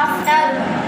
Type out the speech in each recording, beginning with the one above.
after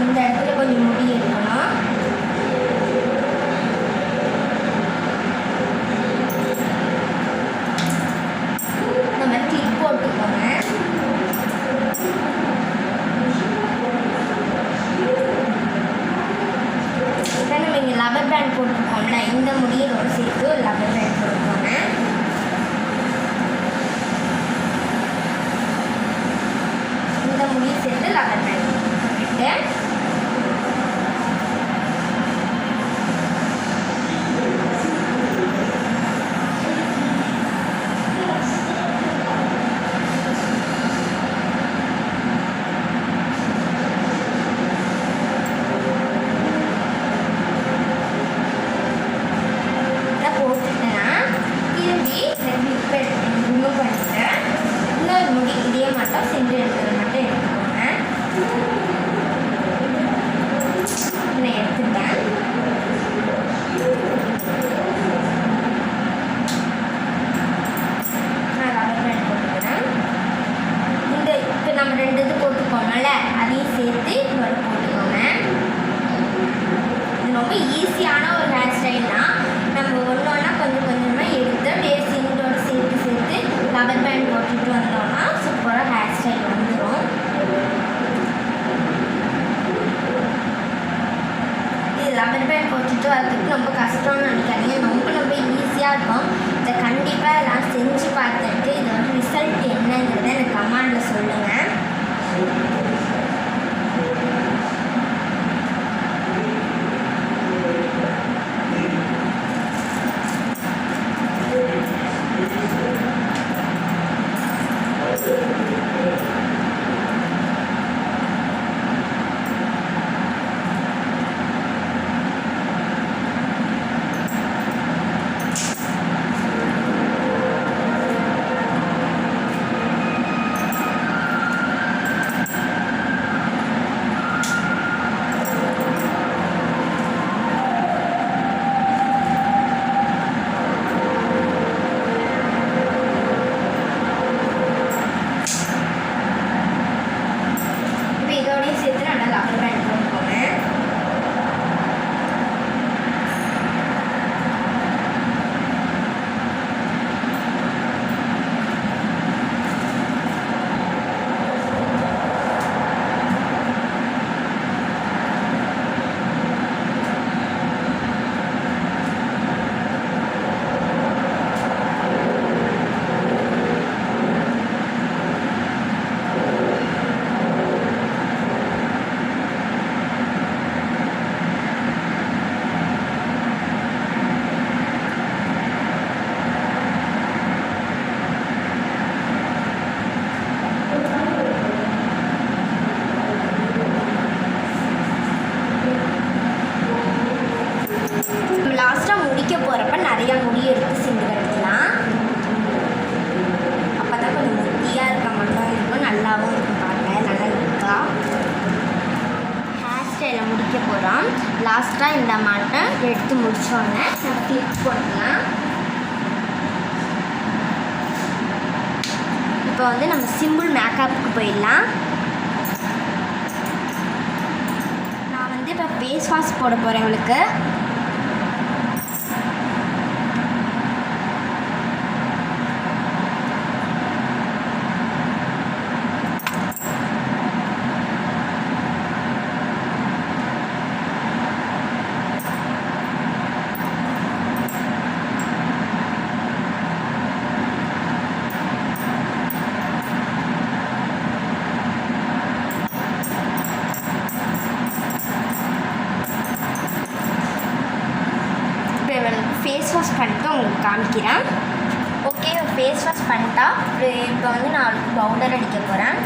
இந்த இடத்துல கொஞ்சம் முடி இருக்கணும் நம்ம கிளிப் போட்டுக்கோங்க நம்ம இங்கே லவர் பேண்ட் போட்டுருக்கோம்ல இந்த முடியை ஒரு ரொம்ப கஷ்டம்னு நினைக்காதீங்க. ரொம்ப ரொம்ப ஈஸியாக இருக்கும். இதை கண்டிப்பாக எல்லாம் செஞ்சு பார்த்துட்டு மிக்ஸ் இப்போ வந்து நம்ம சிம்பிள் மேக்கப்புக்கு போயிடலாம். நான் வந்து இப்போ ஃபேஸ் வாஷ் போட போகிறேன் இவளுக்கு காமிக்கிறேன். ஓகே ஃபேஸ் வாஷ் பண்ணிட்டா இப்போ வந்து நான் பவுடர் அடிக்க போகிறேன்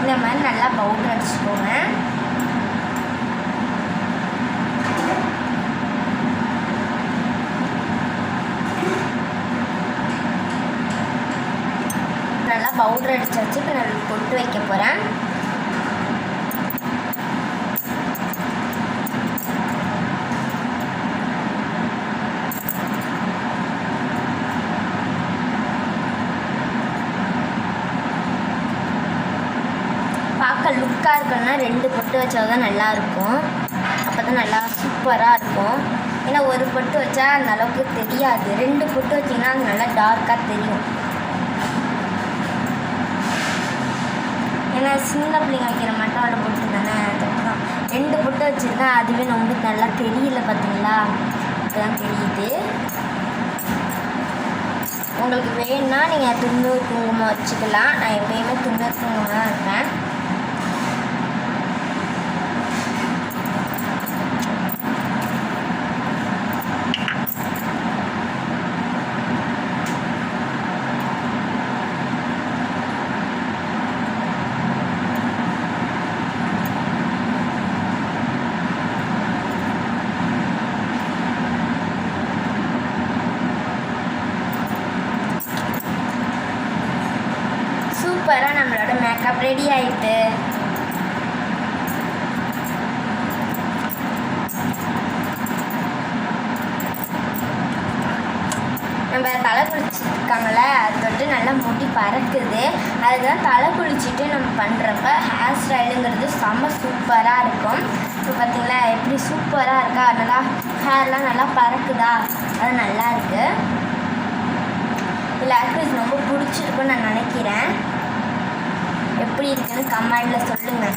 இந்த மாதிரி நல்லா பவுடர் நல்லா பவுடர் அடிச்சு வச்சு இப்போ நான் கொட்டு வைக்க போகிறேன் லுக்காக ரெண்டு பொட்டு வச்சா தான் நல்லா இருக்கும் அப்போ தான் நல்லா சூப்பராக இருக்கும். ஏன்னா ஒரு பொட்டு வச்சா அந்த அளவுக்கு தெரியாது. ரெண்டு பொட்டு வச்சிங்கன்னா அது நல்லா டார்க்காக தெரியும். ஏன்னா சின்ன பிள்ளைங்க வைக்கிற மட்டும் அவ்வளோ பொட்டு தானே? அதுக்கப்புறம் ரெண்டு பொட்டு வச்சுருந்தா அதுவே ரொம்ப நல்லா தெரியல பார்த்தீங்களா இப்போதான் தெரியுது. உங்களுக்கு வேணும்னா நீங்கள் துண்ணூறு குங்குமம் வச்சுக்கலாம். நான் எப்பயுமே துண்ணூறு குங்குமம் தான் இருப்பேன் சூப்பராக நம்மளோட மேக்கப் ரெடி ஆயிட்டு. நம்ம தலை குளிச்சிருக்காங்கள அது தொட்டு நல்லா முடி பறக்குது. அதுதான் தலை குளிச்சுட்டு நம்ம பண்ணுறப்ப ஹேர் ஸ்டைலுங்கிறது செம்ம சூப்பராக இருக்கும். இப்போ பார்த்தீங்களா எப்படி சூப்பராக இருக்கா? நல்லா ஹேர்லாம் நல்லா பறக்குதா? அது நல்லா இருக்குது எல்லாருக்கும் இது ரொம்ப பிடிச்சிருக்குன்னு நான் நினைக்கிறேன். எப்படி இருக்குன்னு கமெண்டில் சொல்லுங்கள்